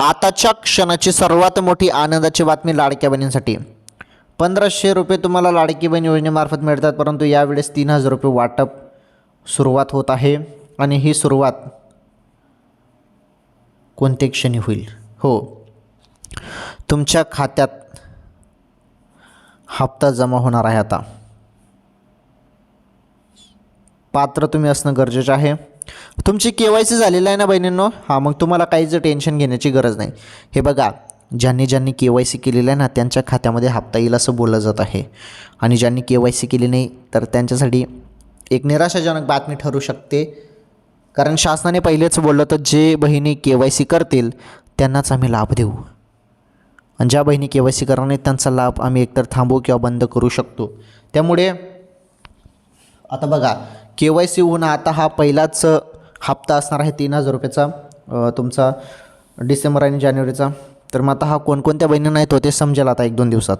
आताच्या क्षणाची सर्वात मोठी आनंदाची बातमी लाडक्या बहिणींसाठी. पंधराशे रुपये तुम्हाला लाडकी बहीण योजनेमार्फत मिळतात परंतु यावेळेस तीन हजार रुपये वाटप सुरुवात होत आहे आणि ही सुरुवात कोणते क्षणी होईल? हो. तुमच्या खात्यात हप्ता जमा होणार आहे आता. पात्र तुम्ही असणं गरजेचं आहे. तुमची के वाय सी झालेलं आहे ना बहिणींनो? हां मग तुम्हाला काहीच टेन्शन घेण्याची गरज नाही. हे बघा ज्यांनी ज्यांनी के वाय सी केलेलं आहे ना त्यांच्या खात्यामध्ये हप्ता येईल असं बोललं जात आहे. आणि ज्यांनी के वाय सी केली नाही तर त्यांच्यासाठी एक निराशाजनक बातमी ठरू शकते. कारण शासनाने पहिलेच बोललं तर जे बहिणी के वाय सी करतील त्यांनाच आम्ही लाभ देऊ. आणि ज्या बहिणी के वाय सी करणार नाहीत त्यांचा लाभ आम्ही एकतर थांबवू किंवा बंद करू शकतो. त्यामुळे आता बघा के वाय सी होऊन आता हा पहिलाच हप्ता असणार आहे तीन हजार रुपयाचा तुमचा डिसेंबर आणि जानेवारीचा. तर मग आता हा कोणकोणत्या बहिणींना येतो ते समजेल आता एक दोन दिवसात.